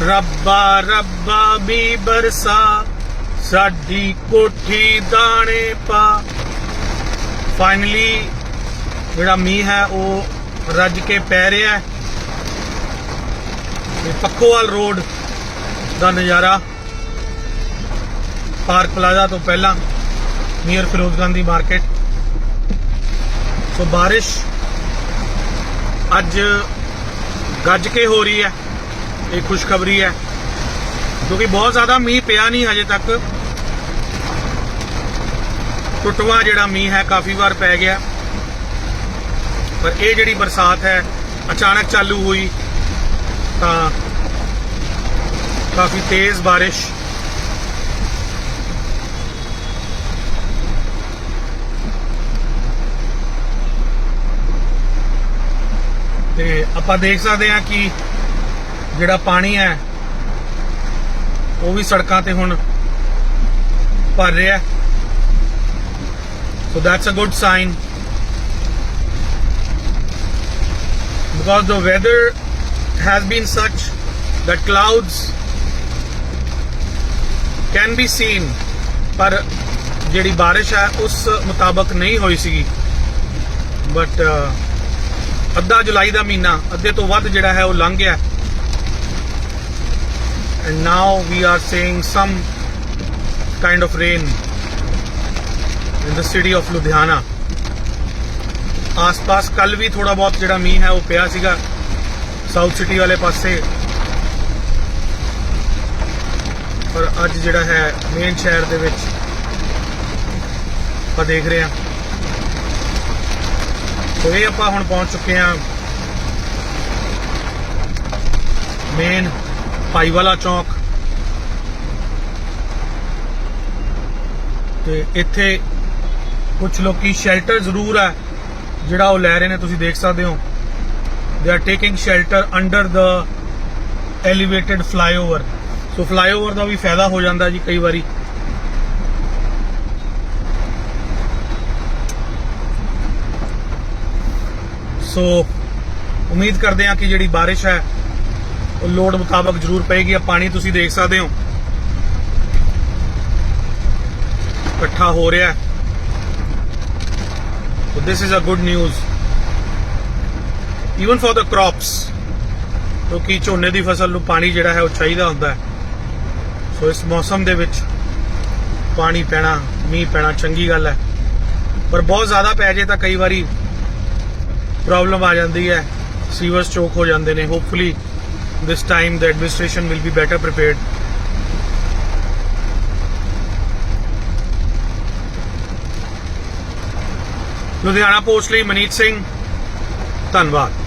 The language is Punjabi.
ਰੱਬਾ ਰੱਬਾ ਵੀ ਬਰਸਾ, ਸਾਡੀ ਕੋਠੀ ਦਾਣੇ ਪਾ। ਫਾਈਨਲੀ ਜਿਹੜਾ ਮੀਂਹ ਹੈ, ਉਹ ਰੱਜ ਕੇ ਪੈ ਰਿਹਾ ਹੈ। ਤੇ ਪੱਕੋਵਾਲ ਰੋਡ ਦਾ ਨਜ਼ਾਰਾ। ਪਾਰਕ ਪਲਾਜ਼ਾ ਤੋਂ ਪਹਿਲਾਂ near Firoz Gandhi market so ਬਾਰਿਸ਼ ਅੱਜ ਗੱਜ ਕੇ ਹੋ ਰਹੀ ਹੈ। ਇਹ ਖੁਸ਼ਖਬਰੀ ਹੈ। ਕਿਉਂਕਿ ਬਹੁਤ ਜ਼ਿਆਦਾ ਮੀਂਹ ਪਿਆ ਨਹੀਂ ਹਜੇ ਤੱਕ। ਟੁੱਟਵਾ ਜਿਹੜਾ ਮੀਂਹ ਹੈ ਕਾਫੀ ਵਾਰ ਪੈ ਗਿਆ। ਪਰ ਇਹ ਜਿਹੜੀ ਬਰਸਾਤ ਹੈ, ਅਚਾਨਕ ਚਾਲੂ ਹੋਈ, ਤਾਂ ਕਾਫੀ ਤੇਜ਼ ਬਾਰਿਸ਼। ਤੇ ਆਪਾਂ ਦੇਖ ਸਕਦੇ ਹਾਂ ਕਿ ਜਿਹੜਾ ਪਾਣੀ ਹੈ, ਉਹ ਵੀ ਸੜਕਾਂ ਤੇ ਹੁਣ ਭਰ ਰਿਹਾ so that's a good sign because the weather has been such that clouds can be seen, ਪਰ ਜਿਹੜੀ ਬਾਰਿਸ਼ ਹੈ, ਉਸ ਮੁਤਾਬਕ ਨਹੀਂ ਹੋਈ ਸੀਗੀ। ਬਟ ਅੱਧਾ ਜੁਲਾਈ ਦਾ ਮਹੀਨਾ, ਅੱਧੇ ਤੋਂ ਵੱਧ ਜਿਹੜਾ ਹੈ, ਉਹ ਲੰਘ ਗਿਆ। And now we are seeing some kind of rain in the city of Ludhiana. ਆਸ-ਪਾਸ ਕੱਲ ਵੀ ਥੋੜਾ ਬਹੁਤ ਜਿਹੜਾ ਮੀਂਹ ਹੈ ਉਹ ਪਿਆ ਸੀਗਾ ਸਾਊਥ ਸਿਟੀ ਵਾਲੇ ਪਾਸੇ ਪਰ ਅੱਜ ਜਿਹੜਾ ਹੈ ਮੇਨ ਸ਼ਹਿਰ ਦੇ ਵਿੱਚ ਆਪਾਂ ਦੇਖ ਰਹੇ ਹਾਂ ਸੋ ਇਹ ਆਪਾਂ ਹੁਣ ਪਹੁੰਚ ਚੁੱਕੇ ਹਾਂ ਮੇਨ ਭਾਈਵਾਲਾ ਚੌਂਕ। ਤੇ ਇੱਥੇ ਕੁਝ ਲੋਕੀ ਸ਼ੈਲਟਰ ਜ਼ਰੂਰ ਹੈ, ਜਿਹੜਾ ਉਹ ਲੈ ਰਹੇ ਨੇ, ਤੁਸੀਂ ਦੇਖ ਸਕਦੇ ਹੋ। They are taking shelter under the elevated flyover so flyover ਦਾ ਵੀ ਫਾਇਦਾ ਹੋ ਜਾਂਦਾ ਜੀ ਕਈ ਵਾਰੀ। ਸੋ ਉਮੀਦ ਕਰਦੇ ਹਾਂ ਕਿ ਜਿਹੜੀ ਬਾਰਿਸ਼ ਹੈ ਲੋੜ ਮੁਤਾਬਕ ਜ਼ਰੂਰ ਪਏਗੀ। ਆ ਪਾਣੀ ਤੁਸੀਂ ਦੇਖ ਸਕਦੇ ਹੋ। ਇਕੱਠਾ ਹੋ ਰਿਹਾ ਹੈ। So this is a good news. Even for the crops. ਕਿਉਂਕਿ ਝੋਨੇ ਦੀ ਫਸਲ ਨੂੰ ਪਾਣੀ ਜਿਹੜਾ ਹੈ ਉਹ ਚਾਹੀਦਾ ਹੁੰਦਾ ਹੈ। ਸੋ ਇਸ ਮੌਸਮ ਦੇ ਵਿੱਚ ਪਾਣੀ ਪੈਣਾ, ਮੀਂਹ ਪੈਣਾ ਚੰਗੀ ਗੱਲ ਹੈ। ਪਰ ਬਹੁਤ ਜ਼ਿਆਦਾ ਪੈ ਜੇ ਤਾਂ ਕਈ ਵਾਰੀ ਪ੍ਰੋਬਲਮ ਆ ਜਾਂਦੀ ਹੈ। ਸੀਵਰਸ ਚੋਕ ਹੋ ਜਾਂਦੇ ਨੇ hopefully this time the administration will be better prepared Ludhiana Post ਲਈ ਮਨੀਤ ਸਿੰਘ ਧੰਨਵਾਦ